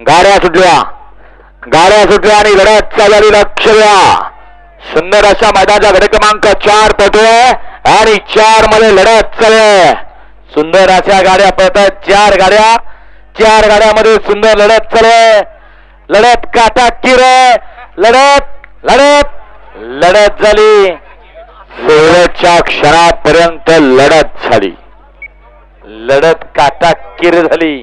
गाड्या सुटल्या. गाड्या सुटल्या आणि लढत चालली लक्ष द्या. सुंदर अशा मैदानाचा गड क्रमांक चार पटवे आणि चारमध्ये लढत चालले सुंदर अशा गाड्या पळत चार गाड्या. चार गाड्यामध्ये सुंदर लढत चालले लढत काटा किर लढत लढत लढत झाली. शेवटच्या क्षणापर्यंत लढत झाली. लढत काटा किर झाली.